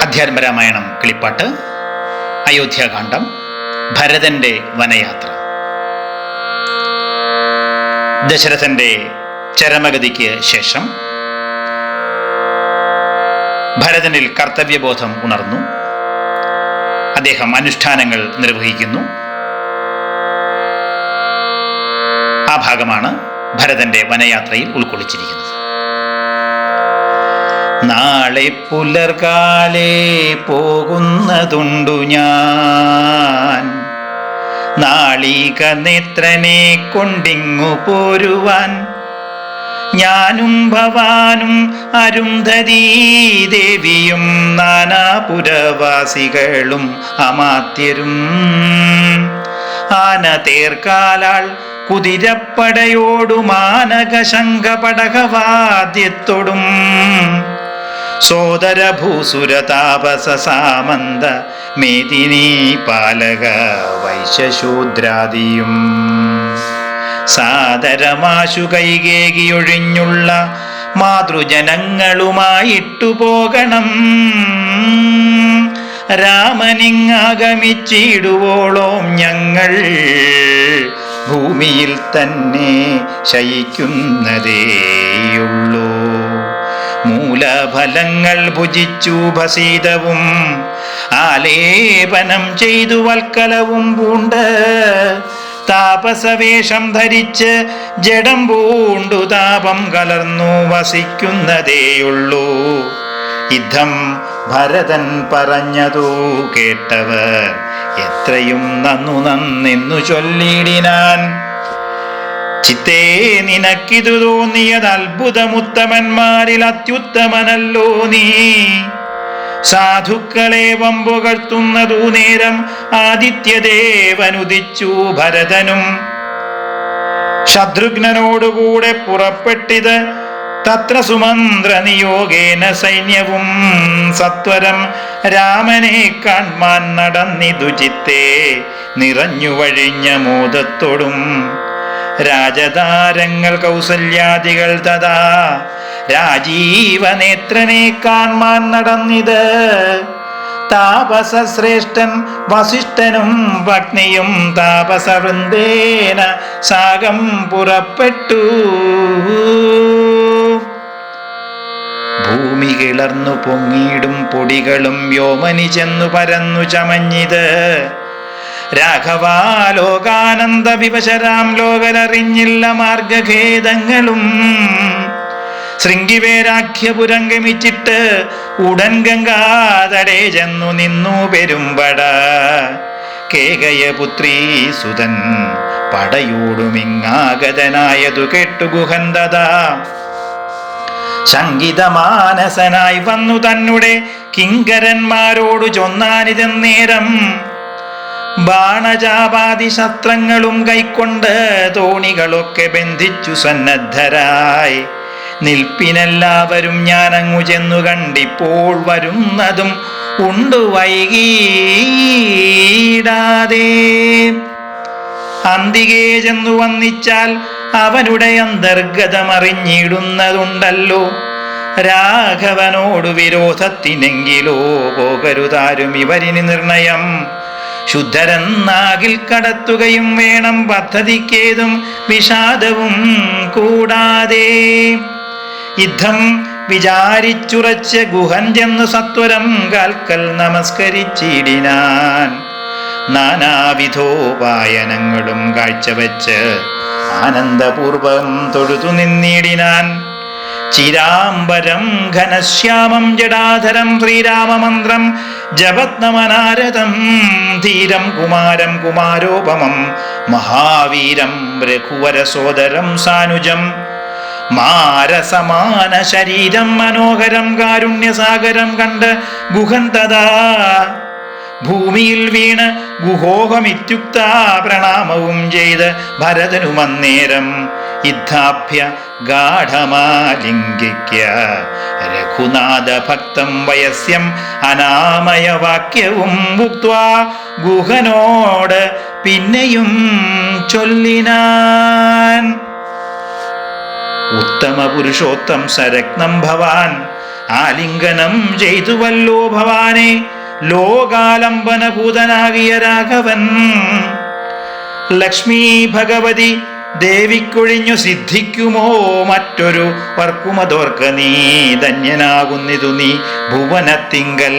അധ്യാത്മരാമായണം കിളിപ്പാട്ട് അയോധ്യാകാന്ഡം ഭരതന്റെ വനയാത്ര. ദശരഥന്റെ ചരമഗതിക്ക് ശേഷം ഭരതനിൽ കർത്തവ്യബോധം ഉണർന്നു. അദ്ദേഹം അനുഷ്ഠാനങ്ങൾ നിർവഹിക്കുന്നു. ആ ഭാഗമാണ് ഭരതന്റെ വനയാത്രയിൽ ഉൾക്കൊള്ളിച്ചിരിക്കുന്നത്. നാളെ പുലർകാലേ പോകുന്നതുണ്ടു ഞാൻ. നാളീക നേത്രനെ കൊണ്ടിങ്ങു പോരുവാൻ ഞാനും ഭവാനും അരുന്ധതീ ദേവിയും നാനാപുരവാസികളും അമാത്യരും. ആന തേർക്കാലാൾ കുതിരപ്പടയോടു മാനക ശംഖപടകവാദ്യത്തോടും സോദര ഭൂസുരതാപസ സാമന്ത മേദിനി പാലക വൈശ്യശൂദ്രാദിയും. സാദരമാശു കൈകേകിയൊഴിഞ്ഞുള്ള മാതൃജനങ്ങളുമായിട്ടു പോകണം രാമനിങ്ങാഗമിച്ചിടുവോളോം ഞങ്ങൾ ഭൂമിയിൽ തന്നെ ശയിക്കുന്നതേയുള്ളൂ. മൂലഫലങ്ങൾ ഭുജിച്ചു ഭസീതവും ആലേപനം ചെയ്തു വൽക്കലവും പൂണ്ട്. താപസവേഷം ധരിച്ച് ജഡം പൂണ്ടു താപം കലർന്നു വസിക്കുന്നതേയുള്ളൂ. യുദ്ധം ഭരതൻ പറഞ്ഞതു കേട്ടവർ എത്രയും നന്നു നന്നെന്നു ചൊല്ലിടിനാൻ. ചിത്തേ നിനക്കിതു തോന്നിയത് അത്ഭുതമുത്തമന്മാരിൽ അത്യുത്തമനല്ലോ നീ. സാധുക്കളെ വമ്പുകഴ്ത്തുന്നതു നേരം ആദിത്യദേവനുദിച്ചു ഭരതനും. ശത്രുഘ്നനോടുകൂടെ പുറപ്പെട്ടിത് തത്ര സുമന്ത്ര നിയോഗേന സൈന്യവും. സത്വരം രാമനെ കാൺമാൻ നടന്നിതു ചിത്തേ നിറഞ്ഞു വഴിഞ്ഞ മോദത്തോടും. രാജതാരങ്ങൾ കൗസല്യാദികൾ തഥാ രാജീവനേത്രനെ കാൺമാൻ നടന്നിത്. താപസശ്രേഷ്ഠൻ വസിഷ്ഠനും ഭഗ്നിയും താപസവൃന്ദേന സാഗം പുറപ്പെട്ടു. ഭൂമി കിളർന്നു പൊങ്ങിയിടും പൊടികളും യോമനി ചെന്നു പരന്നു ചമഞ്ഞിത്. രാഘവാലോകാനന്ദ വിവശരാം ലോകലറിഞ്ഞില്ല മാർഗഖേദങ്ങളും. ശൃംഗിവേരാഖ്യപുരം ഗമിച്ചിട്ട് ഉടൻ ഗംഗാതടേ ചെന്നു നിന്നു പെരുമ്പട. കേകയപുത്രീ സുതൻ പടയോടുമിങ്ങാഗതനായതു കേട്ടു ഗുഹന്ദത ശങ്കിതമാനസനായി വന്നു തന്നെ കിങ്കരന്മാരോടു ചൊന്നാനിതെന്നേരം ബാണജാപാതി ശസ്ത്രങ്ങളും കൈക്കൊണ്ട് തോണികളൊക്കെ ബന്ധിച്ചു സന്നദ്ധരായി. നിൽപ്പിനെല്ലാവരും ഞാൻ അങ്ങു ചെന്നു കണ്ടിപ്പോൾ വരുന്നതും ഉണ്ടു വൈകീടാതെ. അന്തികേ ചെന്നു വന്നിച്ചാൽ അവനുടെ അന്തർഗതമറിഞ്ഞിടുന്നതുണ്ടല്ലോ. രാഘവനോടു വിരോധത്തിനെങ്കിലോ പോകരുതാരും ഇവരിന് നിർണയം. ശുദ്ധരെന്നാകിൽ കടത്തുകയും വേണം പദ്ധതിക്കേതും വിഷാദവും കൂടാതെ. യുദ്ധം വിചാരിച്ചുറച്ച് ഗുഹൻ ചെന്ന് സത്വരം കാൽക്കൽ നമസ്കരിച്ചിടിനാൻ. നാനാവിധോപായനങ്ങളും കാഴ്ചവെച്ച് ആനന്ദപൂർവം തൊഴുതു നിന്നിടിനാൻ. ചിരാംബരം ഘനശ്യാമം ജടാധരം ശ്രീരാമമന്ത്രം ജപത്നമനാരതം ധീരം കുമാരം കുമാരോപമം മഹാവീരം രഘുവരസോദരം സാനുജം മാരസമാന ശരീരം മനോഹരം കാരുണ്യസാഗരം കണ്ട് ഗുഹൻ തഥാ ഭൂമിയിൽ വീണ് ഗുഹോഹമിത്യുക്ത പ്രണാമവും ചെയ്ത് ഭരതനുമന്നേരം യുദ്ധാഭ്യ ഗാഠമാലിംഗിക്ക രഘുനാഥ ഭക്തം വയസ്യം അനാമയവാക്യവും ഭുക്വാ ഗുഹനോട് പിന്നെയും ചൊല്ലിനാൻ. ഉത്തമ പുരുഷോത്തം സരത്നം ഭവാൻ ആലിംഗനം ചെയ്തുവല്ലോ ഭവാനെ ലോകാലംബനഭൂതനാകിയ രാഘവൻ. ലക്ഷ്മി ഭഗവതി ദേവിക്കൊഴിഞ്ഞു സിദ്ധിക്കുമോ മറ്റൊരു വർക്കുമതോർക്ക നീ? ധന്യനാകുന്നിതു നീ ഭുവനത്തിങ്കൽ.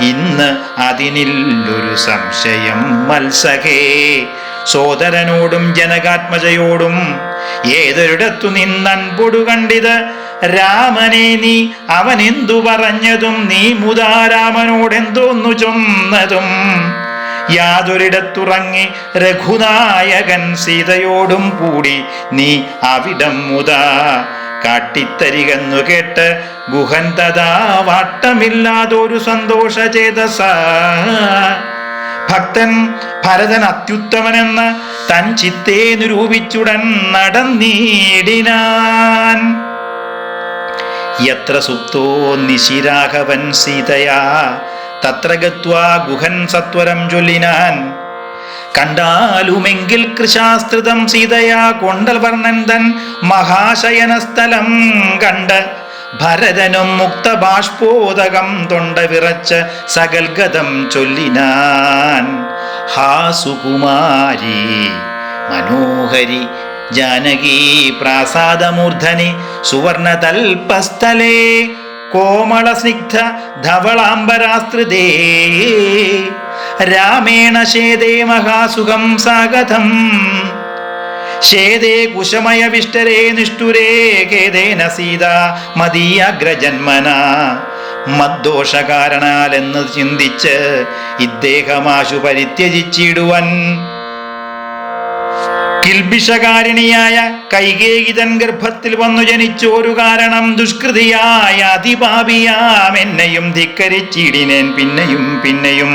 ഇന്ന് അതിനില്ലൊരു സംശയം മത്സഖേ സോദരനോടും ജനകാത്മജയോടും ഏതൊരിടത്തു നിന്നൻപൊടു കണ്ടിത്? രാമനെ നീ അവനെന്തു പറഞ്ഞതും നീ മുതാ രാമനോടെന്തോന്നു ചൊന്നതും? യാതൊരിടത്തുറങ്ങി രഘുനായകൻ സീതയോടും കൂടി നീ അവിടം മുതാ. കാട്ടിത്തരികെന്നു കേട്ട് ഗുഹൻ തഥാ വാട്ടമില്ലാതൊരു സന്തോഷചേതസ ഭക്തൻ ഭരതൻ അത്യുത്തമനെന്ന് തൻ ചിത്തേ നിരൂപിച്ചുടൻ നടന്നീടിനാൻ യത്ര സുപ്തോ നിശിരാഘവൻ സീതയാ. തത്ര ഗത്വാ ഗുഹൻ സത്വരം ചൊല്ലിനാൻ. കണ്ടാലുമെങ്കിൽ കൃശാസ്ത്രിതം സീതയാ കൊണ്ടൽ വർണൻ മഹാശയനസ്ഥലം കണ്ട്. ഭരതനും മുക്തബാഷ്പോദകം തൊണ്ട വിറച്ച് സകൽഗതം ചൊല്ലിനാൻ. ഹാ സുകുമാരി മനോഹരി ജാനകി പ്രാസാദമൂർധനി സുവർണതൽപസ്ഥലേ കോമളസ്നിഗ്ധ ധവളാംബരാസ്തൃതേ രാമേണ ശേതേ മഹാസുഖം സാഗതം. ശേതേ കുശമയവിഷ്ടരേ നിഷ്ഠുരേ ഖേദേന സീത മദീയഗ്രജന്മന മദ്ദോഷകാരണാലെന്ന് ചിന്തിച്ച് ഇദ്ദേഹമാശു പരിത്യജിച്ചിടുവൻ കിൽബിഷകാരിണിയായ കൈകേകിതൻ ഗർഭത്തിൽ വന്നു ജനിച്ചോരു കാരണം ദുഷ്കൃതിയായ അതിപാപിയാം എന്നെയും ധിക്കരിച്ചിടിനേൻ പിന്നെയും പിന്നെയും.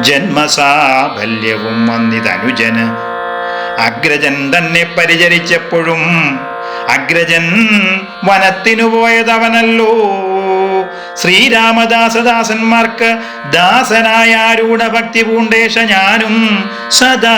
ജന്മസാബല്യവും വന്നിതനുജന് അഗ്രജൻ തന്നെ പരിചരിച്ചപ്പോഴും. അഗ്രജൻ വനത്തിനു പോയതവനല്ലോ. ശ്രീരാമദാസദാസന്മാർക്ക് ദാസനായ ആരൂഢ ഭക്തി പൂണ്ടേശ ഞാനും സദാ